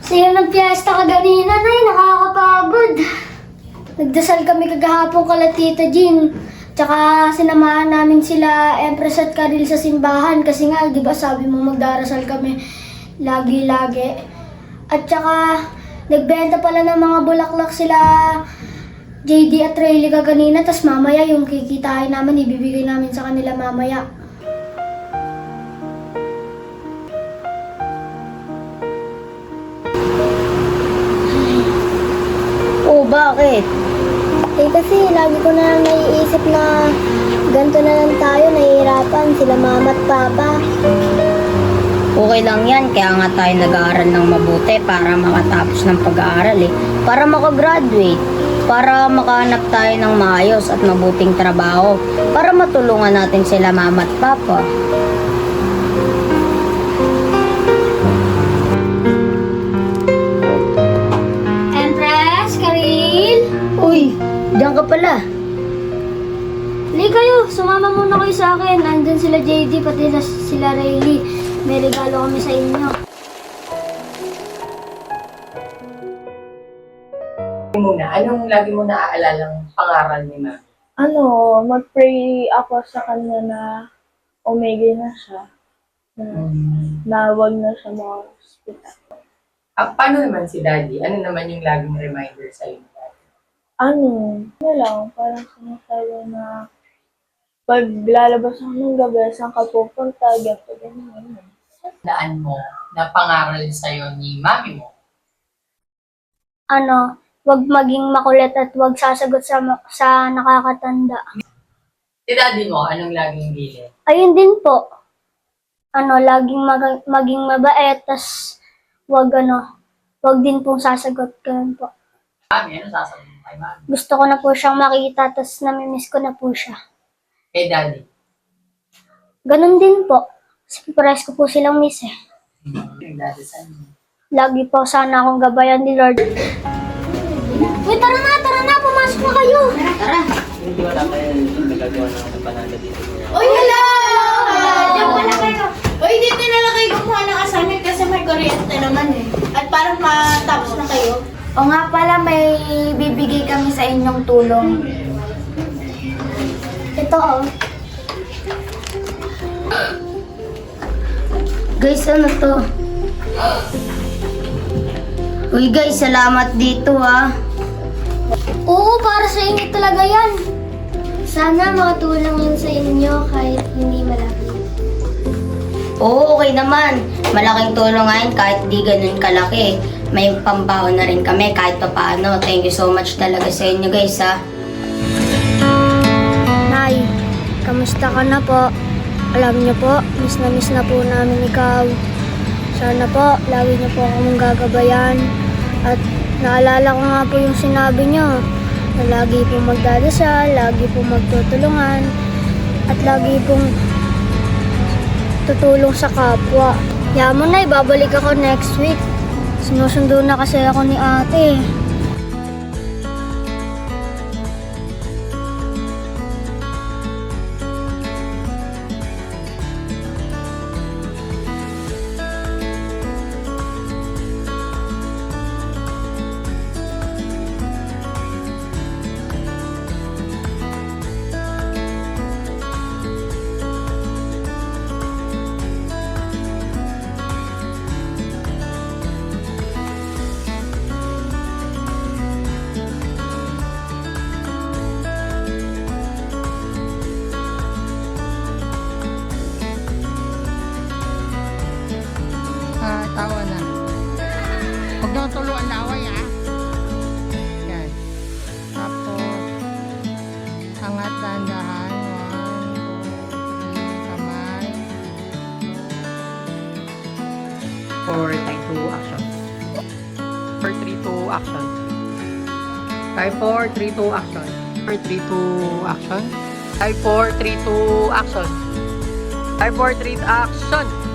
Saya ng piyesta ka ganina, Nay. Nakakapagod. Nagdasal kami kagahapon kala Tita Jean. Tsaka sinamahan namin sila Empress at Karil sa simbahan kasi nga, di ba sabi mo magdarasal kami lagi-lagi. At tsaka, nagbenta pala ng mga bulaklak sila JD at Rayleigh ka kanina, tas mamaya yung kikitain namin, ibibigay namin sa kanila mamaya. Kasi lagi ko na lang naiisip na ganito na lang tayo, nahihirapan sila mama at papa. Okay lang yan, kaya nga tayo nag-aaral ng mabuti para makatapos ng pag-aaral eh. Para makagraduate, para makahanap tayo ng maayos at mabuting trabaho, para matulungan natin sila mama at papa. Hindi kayo, sumama muna kayo sa akin. Nandun sila JD, pati na sila Rayleigh. May regalo kami sa inyo. muna, anong lagi mo naaalalang pangaral ni Ma? ano, mag-pray ako sa kanya na umigay na siya. Na, na wag na siya mga hospital. Ah, paano naman si Daddy? Ano naman yung laging reminder sa iyo? Ano, ano lang, parang sinasabi na pag lalabas ako ng gabi, saan ka pupunta, ganito, ganyan. Daan mo na pangaral sa iyo ni Mami mo? Ano, wag maging makulit at wag sasagot sa, sa nakakatanda. Si Daddy mo, anong laging bilin? Ayun din po. Ano, laging mag- maging mabait, tas wag ano, wag din pong sasagot ganun po. Mami, ano sasabihin mo kay Mami? Gusto ko na po siyang makita, tas namimiss ko na po siya. Kay Daddy? Ganun din po. Kasi pares ko po silang miss eh. Daddy. Lagi po sana akong gabayan ni Lord. Uy, tara na, tara na, pumasok na kayo. Hindi wala tayo nagagawa ng panalo dito. Uy, hello! Diyan pala kayo. Uy, dito na lang kayo gumawa ng assignment kasi may kuryente naman eh. At parang matapos na kayo. O nga pala, may bibigay kami sa inyong tulong. Ito oh. Guys, ano to? Uy guys, salamat dito ah. Oo, para sa inyo talaga yan. Sana makatulong yun sa inyo kahit hindi malaki. Oo, okay naman. Malaking tulong nga yun kahit di ganun kalaki. May pambaon na rin kami kahit pa paano. Thank you so much talaga sa inyo guys ah. Kamusta ka na po? Alam niyo po, miss na miss na po namin ikaw. Sana po, lagi niyo po akong gagabayan. At naalala ko nga po yung sinabi niyo na lagi po magdadasal, lagi po magtutulungan, at lagi pong tutulong sa kapwa. Mo na, ibabalik ako next week. Sinusundo na kasi ako ni ate. Huwag daw tulo ang laway, ah. Yan. Tapos, angat dahan-dahan. Kamay. For time to action. For 3 to action. Time for 3 to action. For 3 to action. Time for 3 to action. Time for 3 to action.